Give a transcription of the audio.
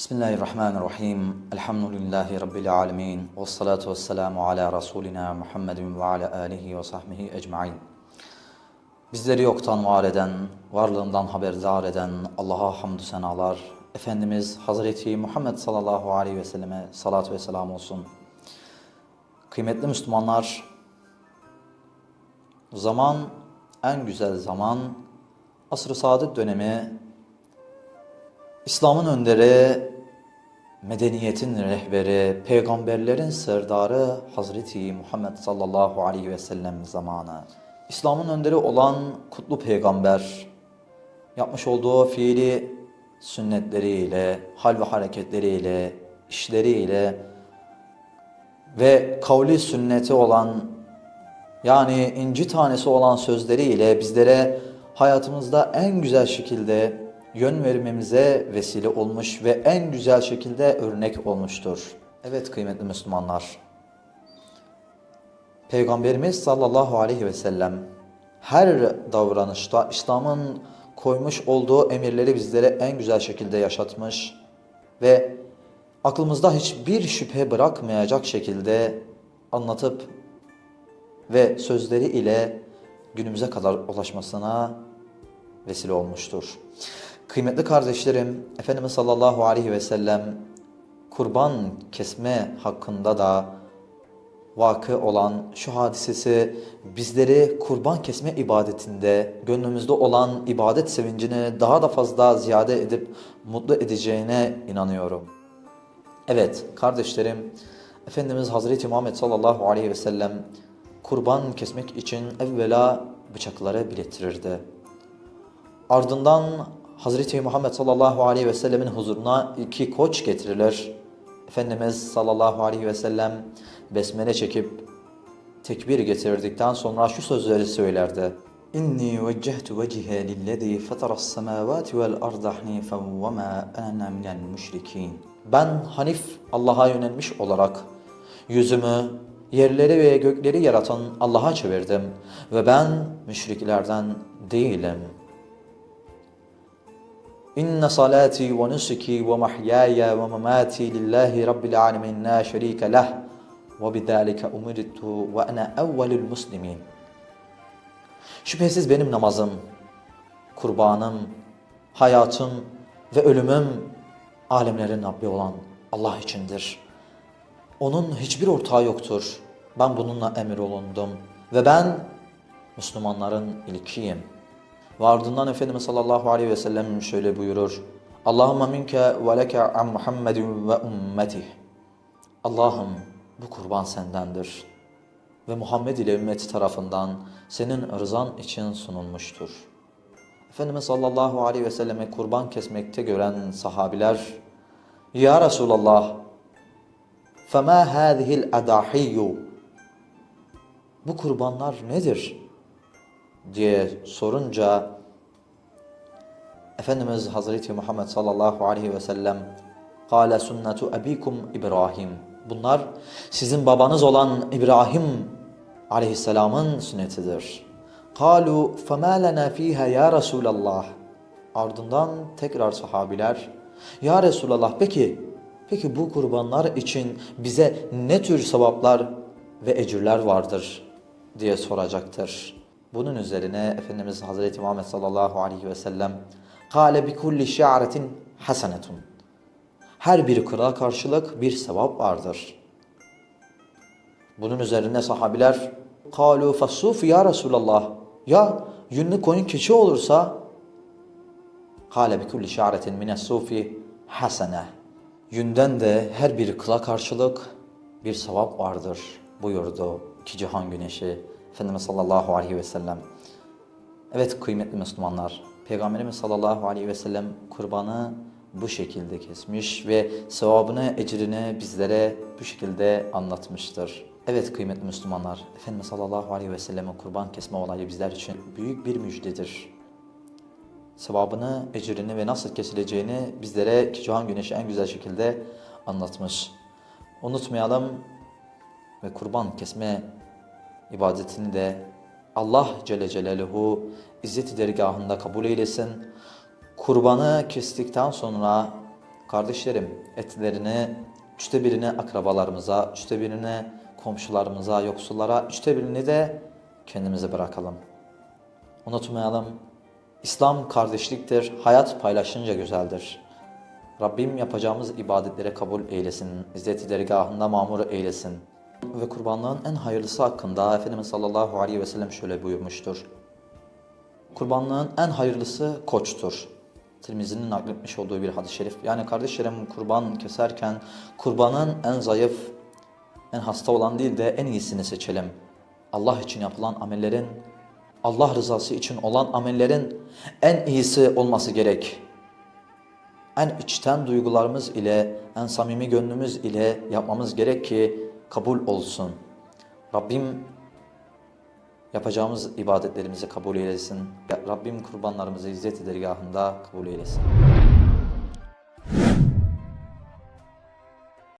Bismillahirrahmanirrahim. Elhamdülillahi Rabbil alemin. Ve salatu ve selamu ala Resulina Muhammedin ve ala alihi ve sahbihi ecmain. Bizleri yoktan var eden, varlığından haberdar eden Allah'a hamdü senalar. Efendimiz Hazreti Muhammed sallallahu aleyhi ve selleme salat ve selam olsun. Kıymetli Müslümanlar, zaman en güzel zaman, asr-ı saadet dönemi, İslam'ın önderi, medeniyetin rehberi, peygamberlerin serdarı Hazreti Muhammed sallallahu aleyhi ve sellem zamanı. İslam'ın önderi olan kutlu peygamber, yapmış olduğu fiili sünnetleriyle, hal ve hareketleriyle, işleriyle ve kavli sünneti olan yani inci tanesi olan sözleriyle bizlere hayatımızda en güzel şekilde yön vermemize vesile olmuş ve en güzel şekilde örnek olmuştur. Evet kıymetli Müslümanlar. Peygamberimiz sallallahu aleyhi ve sellem her davranışta İslam'ın koymuş olduğu emirleri bizlere en güzel şekilde yaşatmış ve aklımızda hiçbir şüphe bırakmayacak şekilde anlatıp ve sözleri ile günümüze kadar ulaşmasına vesile olmuştur. Kıymetli kardeşlerim, Efendimiz sallallahu aleyhi ve sellem kurban kesme hakkında da vakı olan şu hadisesi bizleri kurban kesme ibadetinde gönlümüzde olan ibadet sevincini daha da fazla ziyade edip mutlu edeceğine inanıyorum. Evet kardeşlerim, Efendimiz Hazreti Muhammed sallallahu aleyhi ve sellem kurban kesmek için evvela bıçakları bilettirirdi. Ardından Hazreti Muhammed sallallahu aleyhi ve sellemin huzuruna iki koç getirilir. Efendimiz sallallahu aleyhi ve sellem besmele çekip tekbir getirdikten sonra şu sözleri söylerdi. İnni vecehtu vecihe lillezî fataras semâvâti vel arda hanifen ve mâ ene minel müşrikîn. Ben Hanif Allah'a yönelmiş olarak yüzümü yerleri ve gökleri yaratan Allah'a çevirdim ve ben müşriklerden değilim.'' Mahyaya ve mamati lillahi rabbil alemin la şerike leh ve bidalike umirtu ve ana evvelul muslimin. Şüphesiz benim namazım, kurbanım, hayatım ve ölümüm alemlerin Rabbi olan Allah içindir. Onun hiçbir ortağı yoktur. Ben bununla emir olundum ve ben Müslümanların ilkiyim.'' Ve ardından Efendimiz sallallahu aleyhi ve sellem şöyle buyurur. Allahümme minke ve leke an Muhammedin ve ummetih. Allah'ım bu kurban sendendir. Ve Muhammed ile ümmeti tarafından senin rızan için sunulmuştur. Efendimiz sallallahu aleyhi ve selleme kurban kesmekte gören sahabiler Ya Resulallah فَمَا هَذِهِ الْاَدَاحِيُّ Bu kurbanlar nedir? Diye sorunca Efendimiz Hazreti Muhammed sallallahu aleyhi ve sellem Kale sünnetu ebikum İbrahim. Bunlar sizin babanız olan İbrahim aleyhisselamın sünnetidir. Kalu fema lena fiha ya Resulallah. Ardından tekrar sahabiler Ya Resulallah peki peki bu kurbanlar için bize ne tür sevaplar ve ecirler vardır diye soracaktır. Bunun üzerine Efendimiz Hazreti Muhammed sallallahu aleyhi ve sellem Kale bi kulli şi'aretin hasenetun. Her bir kıra karşılık bir sevap vardır. Bunun üzerine sahabiler Kalu fasuf ya Resulallah. Ya yünlü koyun keçi olursa Kale bi kulli şi'aretin mines sufi. Yünden de her bir kıla karşılık bir sevap vardır buyurdu iki cihan güneşi Efendimiz sallallahu aleyhi ve sellem. Evet kıymetli Müslümanlar, Peygamberimiz sallallahu aleyhi ve sellem kurbanı bu şekilde kesmiş ve sevabını, ecrini bizlere bu şekilde anlatmıştır. Evet kıymetli Müslümanlar, Efendimiz sallallahu aleyhi ve sellemin kurban kesme olayı bizler için büyük bir müjdedir. Sevabını, ecrini ve nasıl kesileceğini bizlere Cihan Güneşi en güzel şekilde anlatmış. Unutmayalım ve kurban kesme ibadetini de Allah Celle Celaluhu İzzet-i dergahında kabul eylesin. Kurbanı kestikten sonra Kardeşlerim etlerini üçte birini akrabalarımıza, üçte birini komşularımıza, yoksullara, üçte birini de kendimize bırakalım. Unutmayalım. İslam kardeşliktir. Hayat paylaşınca güzeldir. Rabbim yapacağımız ibadetleri kabul eylesin. İzzet-i dergahında mamur eylesin. Ve kurbanlığın en hayırlısı hakkında Efendimiz sallallahu aleyhi ve sellem şöyle buyurmuştur. Kurbanlığın en hayırlısı koçtur. Tirmizi'nin nakletmiş olduğu bir hadis-i şerif. Yani kardeşlerim kurban keserken kurbanın en zayıf, en hasta olan değil de en iyisini seçelim. Allah için yapılan amellerin, Allah rızası için olan amellerin en iyisi olması gerek. En içten duygularımız ile, en samimi gönlümüz ile yapmamız gerek ki kabul olsun. Rabbim yapacağımız ibadetlerimizi kabul eylesin. Rabbim kurbanlarımızı izzet-i dergahında kabul eylesin.